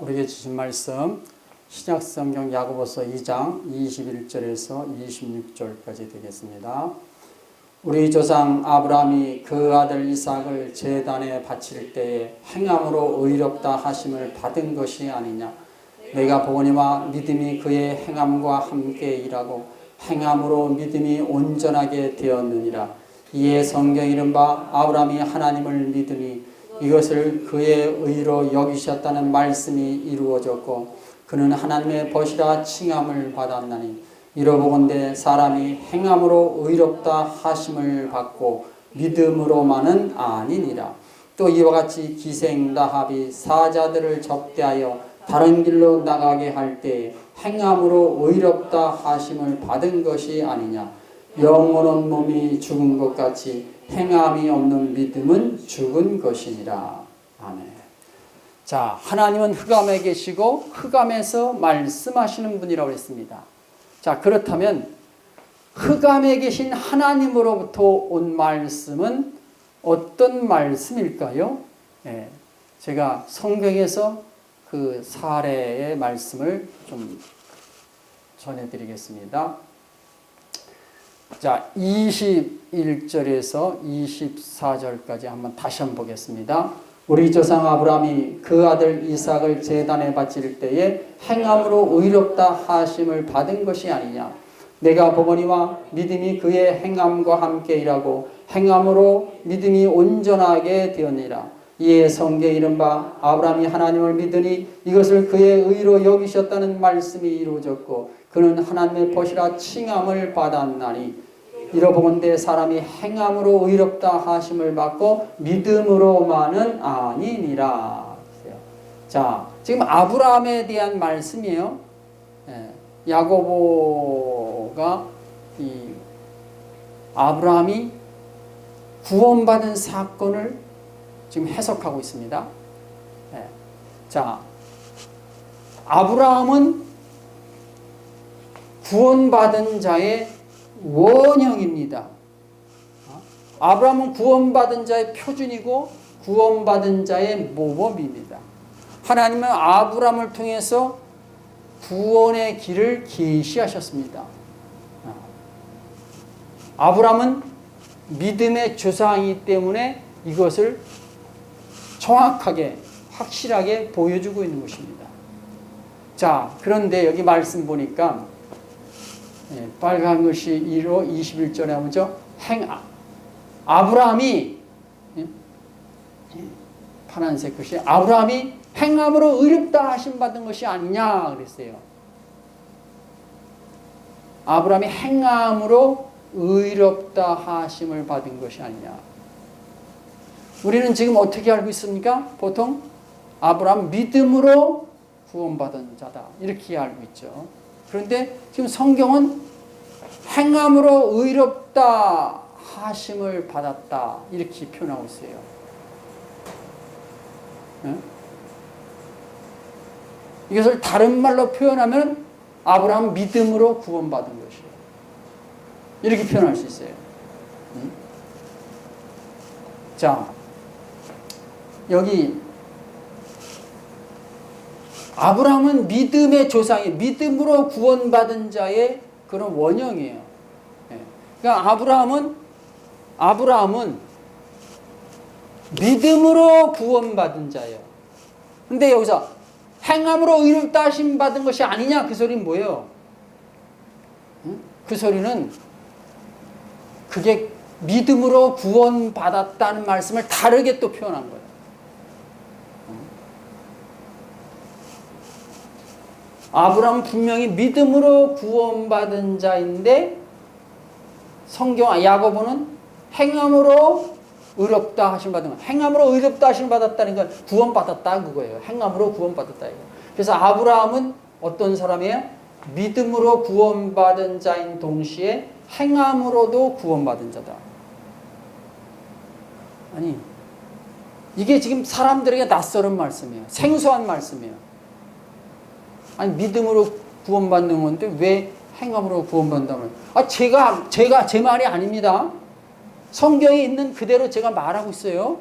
우리에게 주신 말씀 신약성경 야고보서 2장 21절에서 26절까지 되겠습니다. 우리 조상 아브라함이 그 아들 이삭을 제단에 바칠 때에 행함으로 의롭다 하심을 받은 것이 아니냐 내가 보거니와 믿음이 그의 행함과 함께 일하고 행함으로 믿음이 온전하게 되었느니라 이에 성경 이른바 아브라함이 하나님을 믿으니 이것을 그의 의로 여기셨다는 말씀이 이루어졌고 그는 하나님의 벗이라 칭함을 받았나니 이러보건대 사람이 행함으로 의롭다 하심을 받고 믿음으로만은 아니니라. 또 이와 같이 기생 라합이 사자들을 접대하여 다른 길로 나가게 할 때 행함으로 의롭다 하심을 받은 것이 아니냐. 영원한 몸이 죽은 것 같이 행함이 없는 믿음은 죽은 것이니라. 아멘. 자, 하나님은 흑암에 계시고 흑암에서 말씀하시는 분이라고 했습니다. 자, 그렇다면 흑암에 계신 하나님으로부터 온 말씀은 어떤 말씀일까요? 예, 제가 성경에서 그 사례의 말씀을 좀 전해드리겠습니다. 자, 21절에서 24절까지 한번 다시 한번 보겠습니다. 우리 조상 아브라함이 그 아들 이삭을 제단에 바칠 때에 행함으로 의롭다 하심을 받은 것이 아니냐. 내가 보거니와 믿음이 그의 행함과 함께 일하고 행함으로 믿음이 온전하게 되었니라. 이에 성경 이른바 아브라함이 하나님을 믿으니 이것을 그의 의로 여기셨다는 말씀이 이루어졌고 그는 하나님의 벗이라 칭함을 받았나니 이러보건대 사람이 행함으로 의롭다 하심을 받고 믿음으로만은 아니니라. 자, 지금 아브라함에 대한 말씀이에요. 예, 야고보가 이 아브라함이 구원받은 사건을 지금 해석하고 있습니다. 예, 자, 아브라함은 구원받은 자의 원형입니다. 아브라함은 구원받은 자의 표준이고 구원받은 자의 모범입니다. 하나님은 아브라함을 통해서 구원의 길을 계시하셨습니다. 아브라함은 믿음의 조상이기 때문에 이것을 정확하게 확실하게 보여주고 있는 것입니다. 자, 그런데 여기 말씀 보니까 예, 빨간 것이 1호 21절에 하면죠. 행 아브라함이 예? 예, 파란색 것이 아브라함이 행함으로 의롭다 하심 받은 것이 아니냐 그랬어요. 아브라함이 행함으로 의롭다 하심을 받은 것이 아니냐. 우리는 지금 어떻게 알고 있습니까? 보통 아브라함 믿음으로 구원받은 자다. 이렇게 알고 있죠. 그런데 지금 성경은 행함으로 의롭다 하심을 받았다. 이렇게 표현하고 있어요. 네? 이것을 다른 말로 표현하면 아브라함 믿음으로 구원받은 것이에요. 이렇게 표현할 수 있어요. 음? 자, 여기 아브라함은 믿음의 조상이 믿음으로 구원받은 자의 그런 원형이에요. 예. 그러니까 아브라함은 아브라함은 믿음으로 구원받은 자예요. 근데 여기서 행함으로 의롭다 하심 받은 것이 아니냐 그 소리는 뭐예요? 그 소리는 그게 믿음으로 구원받았다는 말씀을 다르게 또 표현한 거예요. 아브라함 분명히 믿음으로 구원받은 자인데 성경 야고보는 행함으로 의롭다 하심 받은 거. 행함으로 의롭다 하심 받았다는 건 구원받았다 그거예요. 행함으로 구원받았다 이거. 그래서 아브라함은 어떤 사람이에요? 믿음으로 구원받은 자인 동시에 행함으로도 구원받은 자다. 아니 이게 지금 사람들에게 낯설은 말씀이에요. 생소한 말씀이에요. 아니 믿음으로 구원받는 건데 왜 행함으로 구원받는다면? 아 제가 제가 제 말이 아닙니다. 성경에 있는 그대로 제가 말하고 있어요.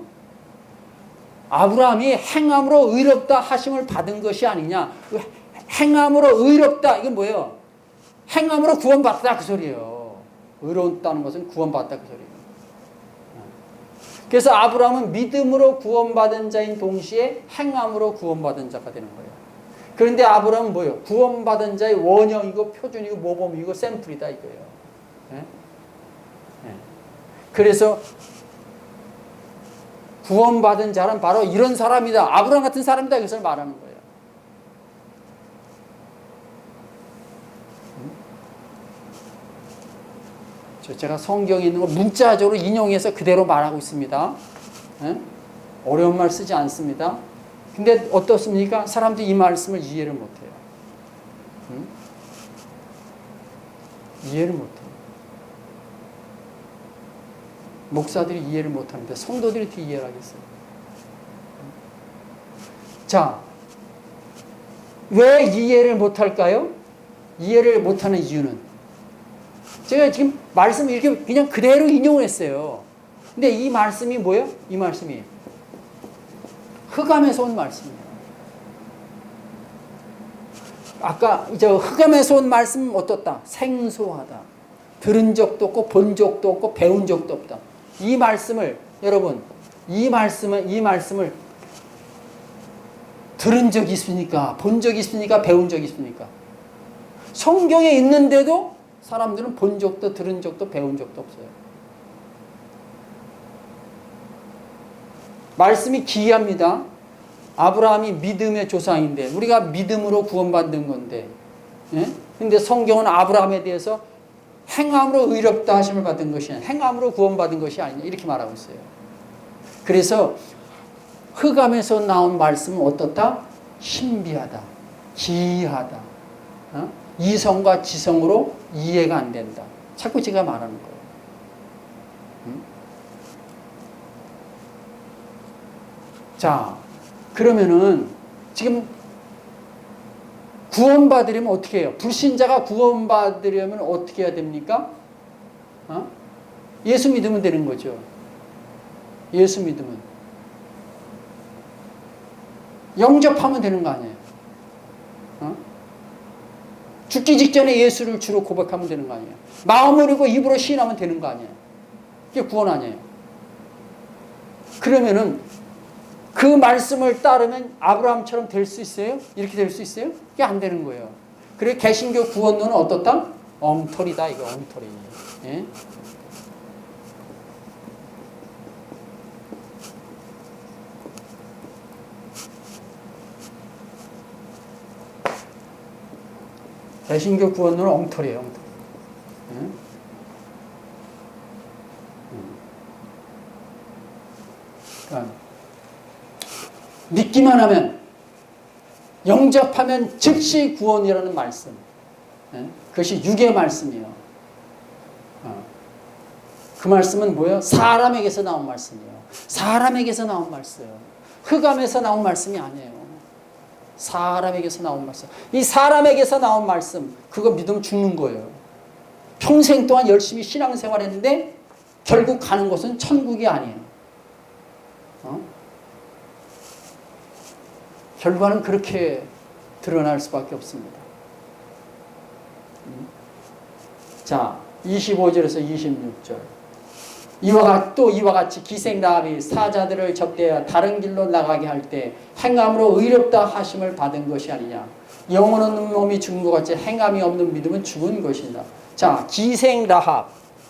아브라함이 행함으로 의롭다 하심을 받은 것이 아니냐. 그 행함으로 의롭다 이건 뭐예요? 행함으로 구원받다 그 소리예요. 의롭다는 것은 구원받다 그 소리예요. 그래서 아브라함은 믿음으로 구원받은 자인 동시에 행함으로 구원받은 자가 되는 거예요. 그런데 아브라함은 뭐예요? 구원받은 자의 원형이고 표준이고 모범이고 샘플이다 이거예요. 예? 예. 그래서 구원받은 자는 바로 이런 사람이다. 아브라함 같은 사람이다. 이것을 말하는 거예요. 저 제가 성경에 있는 거 문자적으로 인용해서 그대로 말하고 있습니다. 예? 어려운 말 쓰지 않습니다. 근데 어떻습니까? 사람들이 이 말씀을 이해를 못해요. 응? 이해를 못해요. 목사들이 이해를 못하는데 성도들이 어떻게 이해를 하겠어요? 자, 왜 이해를 못할까요? 이해를 못하는 이유는 제가 지금 말씀 이렇게 그냥 그대로 인용을 했어요. 근데 이 말씀이 뭐예요? 이 말씀이 흑암에서 온 말씀이에요. 아까 이제 흑암에서 온 말씀 어떻다? 생소하다. 들은 적도 없고 본 적도 없고 배운 적도 없다. 이 말씀을 여러분 이 말씀은 이 말씀을 들은 적이 있습니까? 본 적이 있습니까? 배운 적이 있습니까? 성경에 있는데도 사람들은 본 적도 들은 적도 배운 적도 없어요. 말씀이 기이합니다. 아브라함이 믿음의 조상인데 우리가 믿음으로 구원받는 건데 예? 근데 성경은 아브라함에 대해서 행함으로 의롭다 하심을 받은 것이 아니라 행함으로 구원받은 것이 아니냐 이렇게 말하고 있어요. 그래서 흑암에서 나온 말씀은 어떻다? 신비하다. 기이하다. 어? 이성과 지성으로 이해가 안 된다. 자꾸 제가 말하는 거예요. 음? 자, 그러면은 지금 구원받으려면 어떻게 해요? 불신자가 구원받으려면 어떻게 해야 됩니까? 어? 예수 믿으면 되는 거죠. 예수 믿으면. 영접하면 되는 거 아니에요? 어? 죽기 직전에 예수를 주로 고백하면 되는 거 아니에요? 마음으로 입으로 시인하면 되는 거 아니에요? 이게 구원 아니에요? 그러면은 그 말씀을 따르면 아브라함처럼 될 수 있어요? 이렇게 될 수 있어요? 이게 안 되는 거예요. 그래 개신교 구원론은 어떻다? 엉터리다 이거 엉터리. 예? 개신교 구원론은 엉터리예요. 엉터리. 예? 음. 그러니까 믿기만 하면 영접하면 즉시 구원이라는 말씀. 예? 그것이 육의 말씀이에요. 어. 그 말씀은 뭐예요? 사람에게서 나온 말씀이에요. 사람에게서 나온 말씀. 흑암에서 나온 말씀이 아니에요. 사람에게서 나온 말씀. 이 사람에게서 나온 말씀, 그거 믿으면 죽는 거예요. 평생 동안 열심히 신앙생활 했는데 결국 가는 곳은 천국이 아니에요. 어? 결과는 그렇게 드러날 수밖에 없습니다. 음. 자, 25절에서 26절. 이와 같, 또 이와 같이 기생 라합이 사자들을 접대하 다른 길로 나가게 할 때 행함으로 의롭다 하심을 받은 것이 아니냐. 영혼 없는 몸이 죽은 것 같이 행함이 없는 믿음은 죽은 것이다. 자, 기생 라합.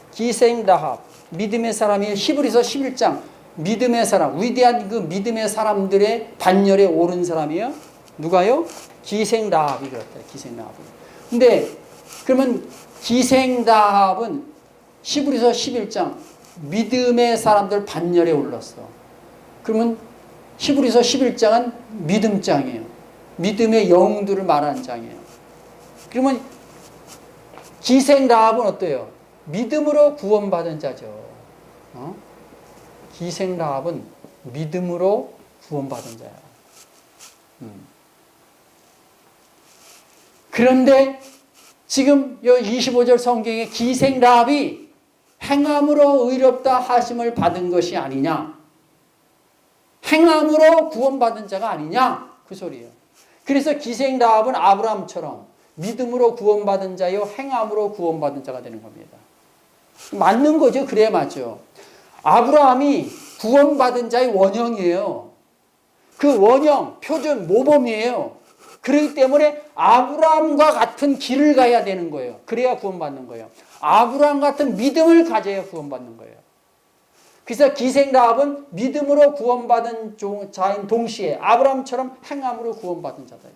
기생 라합. 믿음의 사람이 히브리서 11장 믿음의 사람, 위대한 그 믿음의 사람들의 반열에 오른 사람이요. 누가요? 기생 라합이 그렇다. 기생 라합. 근데 그러면 기생 라합은 히브리서 11장 믿음의 사람들 반열에 올랐어. 그러면 히브리서 11장은 믿음장이에요. 믿음의 영웅들을 말하는 장이에요. 그러면 기생 라합은 어때요? 믿음으로 구원받은 자죠. 어? 기생 라합은 믿음으로 구원받은 자야. 음. 그런데 지금 이 25절 성경에 기생 라합이 행함으로 의롭다 하심을 받은 것이 아니냐. 행함으로 구원받은 자가 아니냐 그 소리예요. 그래서 기생 라합은 아브라함처럼 믿음으로 구원받은 자요 행함으로 구원받은 자가 되는 겁니다. 맞는 거죠. 그래 맞죠. 아브라함이 구원받은 자의 원형이에요. 그 원형, 표준, 모범이에요. 그렇기 때문에 아브라함과 같은 길을 가야 되는 거예요. 그래야 구원받는 거예요. 아브라함 같은 믿음을 가져야 구원받는 거예요. 그래서 기생 라합은 믿음으로 구원받은 종- 자인 동시에 아브라함처럼 행함으로 구원받은 자다.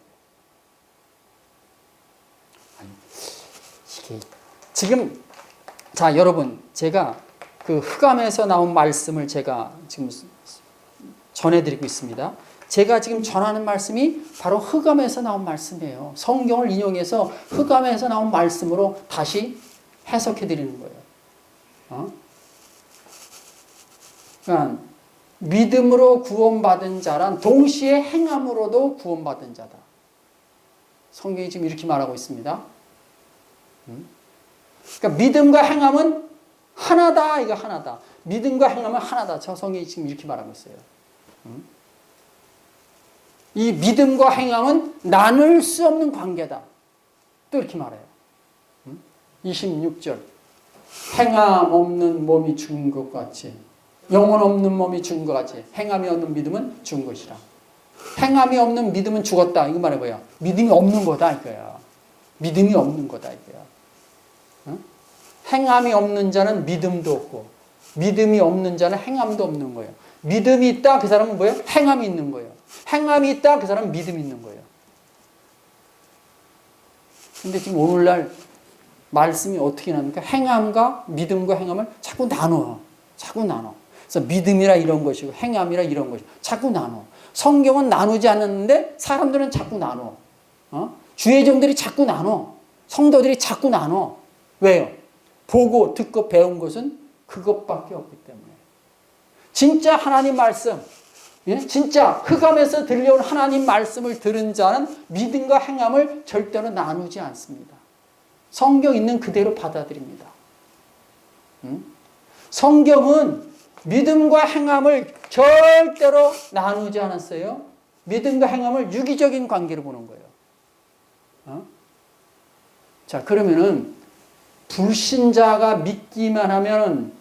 지금 자 여러분 제가 그 흑암에서 나온 말씀을 제가 지금 전해드리고 있습니다. 제가 지금 전하는 말씀이 바로 흑암에서 나온 말씀이에요. 성경을 인용해서 흑암에서 나온 말씀으로 다시 해석해 드리는 거예요. 어? 그러니까 믿음으로 구원받은 자란 동시에 행함으로도 구원받은 자다. 성경이 지금 이렇게 말하고 있습니다. 음? 그러니까 믿음과 행함은 하나다. 이거 하나다. 믿음과 행함은 하나다. 저 성경이 지금 이렇게 말하고 있어요. 음? 이 믿음과 행함은 나눌 수 없는 관계다. 또 이렇게 말해요. 음? 26절. 행함 없는 몸이 죽은 것 같이 영혼 없는 몸이 죽은 것 같이 행함이 없는 믿음은 죽은 것이라. 행함이 없는 믿음은 죽었다. 이거 말해 뭐야? 믿음이 없는 거다 이거야. 믿음이 없는 거다 이거야. 응? 행함이 없는 자는 믿음도 없고 믿음이 없는 자는 행함도 없는 거예요. 믿음이 있다 그 사람은 뭐예요? 행함이 있는 거예요. 행함이 있다 그 사람은 믿음이 있는 거예요. 근데 지금 오늘날 말씀이 어떻게 나옵니까? 행함과 믿음과 행함을 자꾸 나눠. 자꾸 나눠. 그래서 믿음이라 이런 것이고 행함이라 이런 것이고 자꾸 나눠. 성경은 나누지 않았는데 사람들은 자꾸 나눠. 어? 주의종들이 자꾸 나눠. 성도들이 자꾸 나눠. 왜요? 보고 듣고 배운 것은 그것밖에 없기 때문에. 진짜 하나님 말씀, 예? 진짜 흑암에서 들려온 하나님 말씀을 들은 자는 믿음과 행함을 절대로 나누지 않습니다. 성경 있는 그대로 받아들입니다. 음? 성경은 믿음과 행함을 절대로 나누지 않았어요. 믿음과 행함을 유기적인 관계로 보는 거예요. 어? 자, 그러면은 불신자가 믿기만 하면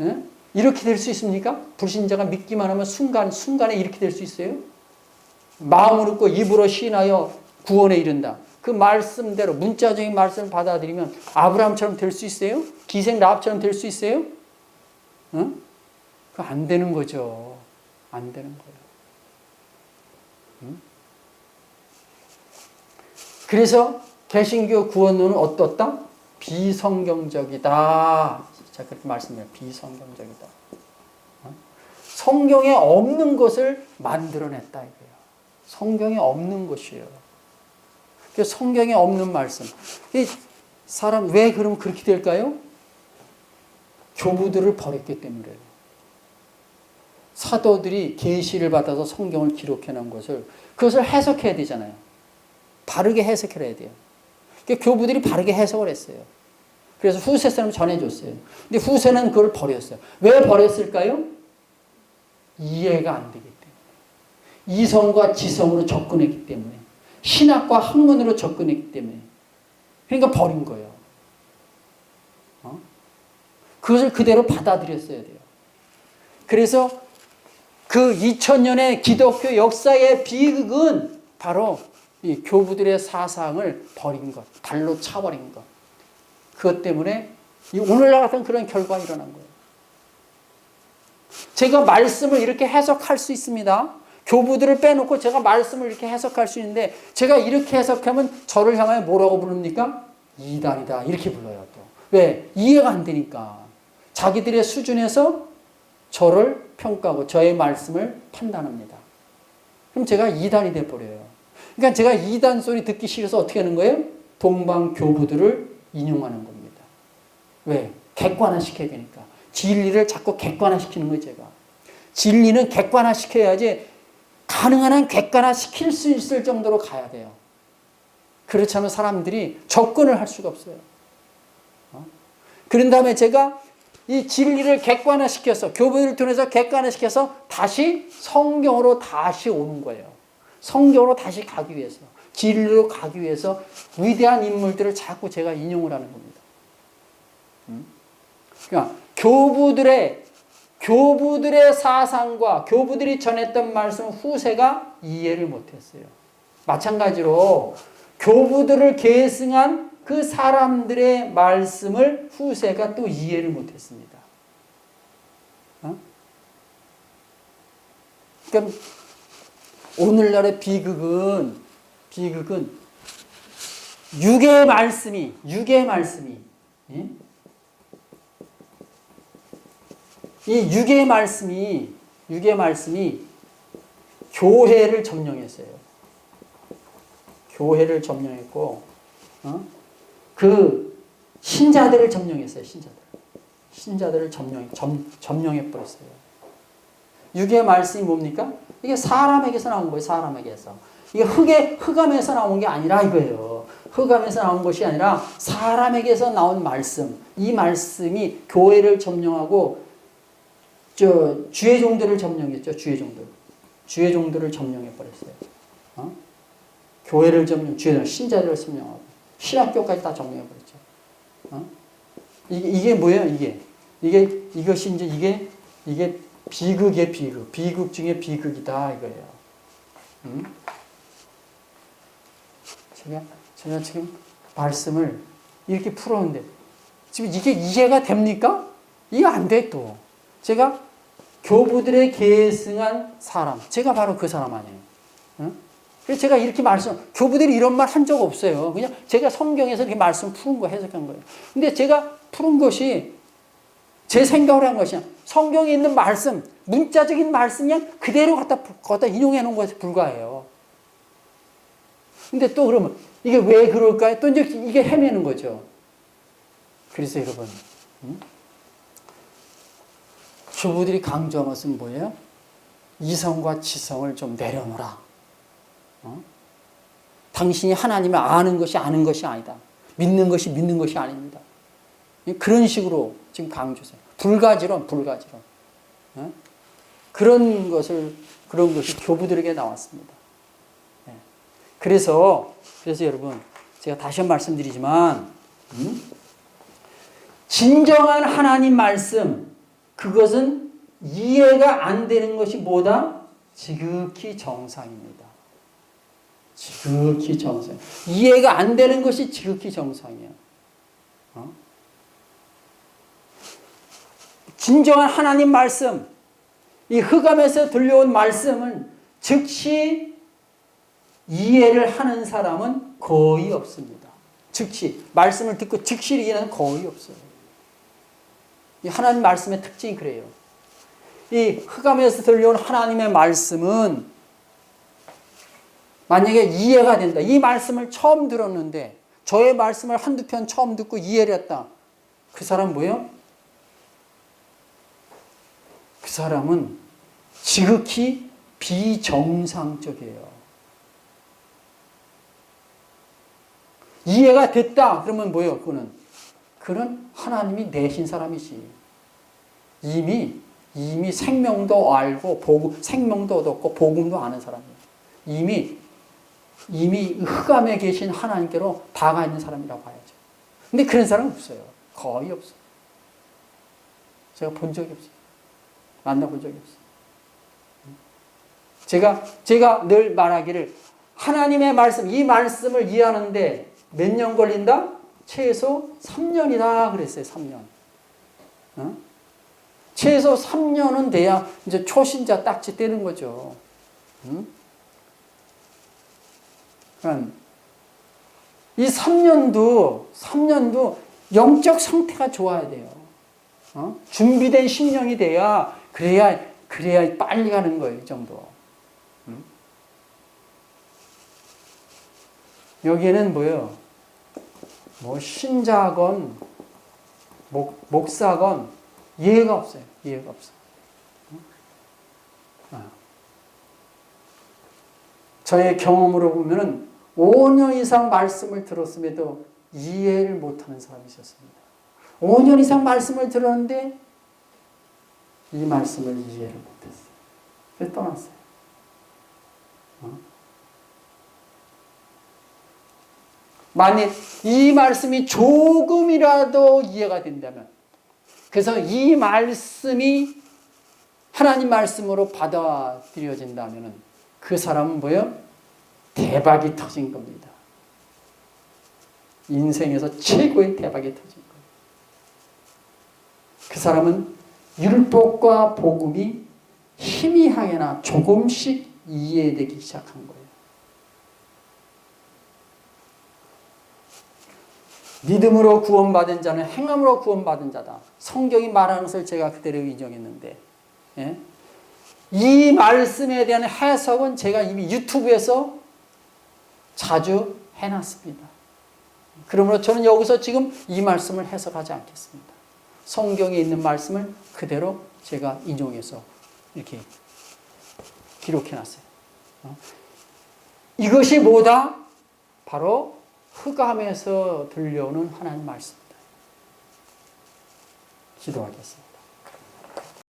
예? 이렇게 될 수 있습니까? 불신자가 믿기만 하면 순간 순간에 이렇게 될 수 있어요? 마음으로 믿고 입으로 신하여 구원에 이른다. 그 말씀대로 문자적인 말씀을 받아들이면 아브라함처럼 될 수 있어요? 기생 라합처럼 될 수 있어요? 응? 그거 안 되는 거죠. 안 되는 거예요. 응? 그래서 개신교 구원론은 어떻다? 비성경적이다. 자 그렇게 말씀해요. 비성경적이다. 어? 성경에 없는 것을 만들어냈다 이거예요. 성경에 없는 것이에요. 그 성경에 없는 말씀. 이 사람 왜 그러면 그렇게 될까요? 교부들을 버렸기 때문에요. 사도들이 계시를 받아서 성경을 기록해 놓은 것을 그것을 해석해야 되잖아요. 바르게 해석해야 돼요. 그 교부들이 바르게 해석을 했어요. 그래서 후세 사람 전해줬어요. 근데 후세는 그걸 버렸어요. 왜 버렸을까요? 이해가 안 되기 때문에. 이성과 지성으로 접근했기 때문에. 신학과 학문으로 접근했기 때문에. 그러니까 버린 거예요. 어? 그것을 그대로 받아들였어야 돼요. 그래서 그 2000년의 기독교 역사의 비극은 바로 이 교부들의 사상을 버린 것, 발로 차버린 것. 그것 때문에 오늘날 같은 그런 결과가 일어난 거예요. 제가 말씀을 이렇게 해석할 수 있습니다. 교부들을 빼놓고 제가 말씀을 이렇게 해석할 수 있는데 제가 이렇게 해석하면 저를 향하여 뭐라고 부릅니까? 이단이다. 이렇게 불러요, 또. 왜? 이해가 안 되니까. 자기들의 수준에서 저를 평가하고 저의 말씀을 판단합니다. 그럼 제가 이단이 돼버려요. 그러니까 제가 이단 소리 듣기 싫어서 어떻게 하는 거예요? 동방 교부들을 인용하는 겁니다. 왜? 객관화시켜야 되니까. 진리를 자꾸 객관화시키는 거예요, 제가. 진리는 객관화시켜야지 가능한 한 객관화시킬 수 있을 정도로 가야 돼요. 그렇지 않으면 사람들이 접근을 할 수가 없어요. 어? 그런 다음에 제가 이 진리를 객관화시켜서 교부들을 통해서 객관화시켜서 다시 성경으로 다시 오는 거예요. 성경으로 다시 가기 위해서 진리로 가기 위해서 위대한 인물들을 자꾸 제가 인용을 하는 겁니다. 음? 그러니까 교부들의 교부들의 사상과 교부들이 전했던 말씀 후세가 이해를 못했어요. 마찬가지로 교부들을 계승한 그 사람들의 말씀을 후세가 또 이해를 못했습니다. 어? 그러니까 오늘날의 비극은 비극은 육의 말씀이 육의 말씀이 예? 이 육의 말씀이 육의 말씀이 교회를 점령했어요. 교회를 점령했고 어? 그 신자들을 점령했어요. 신자들. 신자들을 점령 점, 점령해 버렸어요. 육의 말씀이 뭡니까? 이게 사람에게서 나온 거예요. 사람에게서. 이게 흙의 흑암에서 나온 게 아니라 이거예요. 흑암에서 나온 것이 아니라 사람에게서 나온 말씀. 이 말씀이 교회를 점령하고 저 주의 종들을 점령했죠. 주의 종들. 주의 종들을 점령해 버렸어요. 어? 교회를 점령, 주의 신자들을 점령하고 신학교까지 다 점령해 버렸죠. 어? 이게 이게 뭐예요? 이게 이게 이것이 이제 이게 이게 비극의 비극, 비극 중에 비극이다 이거예요. 음? 제가 제가 지금 말씀을 이렇게 풀었는데 지금 이게 이해가 됩니까? 이해 안 돼 또. 제가 교부들의 계승한 사람, 제가 바로 그 사람 아니에요. 응? 그래서 제가 이렇게 말씀, 교부들이 이런 말 한 적 없어요. 그냥 제가 성경에서 이렇게 말씀 푸는 거 해석한 거예요. 근데 제가 푸는 것이 제 생각으로 한 것이야. 성경에 있는 말씀, 문자적인 말씀 그냥 그대로 갖다, 갖다 인용해 놓은 것에 불과해요. 근데 또 그러면 이게 왜 그럴까요? 또 이제 이게 헤매는 거죠. 그래서 여러분, 음? 주부들이 강조한 것은 뭐예요? 이성과 지성을 좀 내려놓으라. 어? 당신이 하나님을 아는 것이 아는 것이 아니다. 믿는 것이 믿는 것이 아닙니다. 그런 식으로 지금 강조해요. 불가지론, 불가지론. 어? 그런 것을, 그런 것이 교부들에게 나왔습니다. 네. 그래서, 그래서 여러분, 제가 다시 한번 말씀드리지만, 음? 진정한 하나님 말씀, 그것은 이해가 안 되는 것이 뭐다? 지극히 정상입니다. 지극히 정상. 이해가 안 되는 것이 지극히 정상이야. 어? 진정한 하나님 말씀, 이 흑암에서 들려온 말씀을 즉시 이해를 하는 사람은 거의 없습니다. 즉시 말씀을 듣고 즉시 이해는 거의 없어요. 이 하나님 말씀의 특징이 그래요. 이 흑암에서 들려온 하나님의 말씀은 만약에 이해가 된다. 이 말씀을 처음 들었는데 저의 말씀을 한두 편 처음 듣고 이해를 했다. 그 사람 뭐예요? 그 사람은 지극히 비정상적이에요. 이해가 됐다. 그러면 뭐예요? 그거는 그는 하나님이 내신 사람이지. 이미 이미 생명도 알고 복음, 생명도 얻었고 복음도 아는 사람이에요. 이미 이미 흑암에 계신 하나님께로 다가 있는 사람이라고 봐야죠. 근데 그런 사람 없어요. 거의 없어요. 제가 본 적이 없어요. 만나본 적이 없어요. 제가 제가 늘 말하기를 하나님의 말씀 이 말씀을 이해하는데 몇 년 걸린다? 최소 3년이다 그랬어요. 3년. 어? 최소 3년은 돼야 이제 초신자 딱지 떼는 거죠. 응? 그러니까 이 3년도 3년도 영적 상태가 좋아야 돼요. 어? 준비된 심령이 돼야 그래야 그래야 빨리 가는 거예요. 이 정도. 응? 여기에는 뭐예요? 뭐 신자건 목, 목사건 이해가 없어요. 이해가 없어. 어. 저의 경험으로 보면은 5년 이상 말씀을 들었음에도 이해를 못하는 사람이 있었습니다. 5년 이상 말씀을 들었는데 이 말씀을 이해를 못했어요. 그래서 떠났어요. 어? 만약 이 말씀이 조금이라도 이해가 된다면 그래서 이 말씀이 하나님 말씀으로 받아들여진다면 그 사람은 뭐예요? 대박이 터진 겁니다. 인생에서 최고의 대박이 터진 거예요. 그 사람은 율법과 복음이 희미하게나 조금씩 이해되기 시작한 거예요. 믿음으로 구원받은 자는 행함으로 구원받은 자다. 성경이 말하는 것을 제가 그대로 인정했는데, 예? 이 말씀에 대한 해석은 제가 이미 유튜브에서 자주 해놨습니다. 그러므로 저는 여기서 지금 이 말씀을 해석하지 않겠습니다. 성경에 있는 말씀을 그대로 제가 인용해서 이렇게 기록해놨어요. 어? 이것이 뭐다? 바로 흑암에서 들려오는 하나님 말씀입니다. 기도하겠습니다.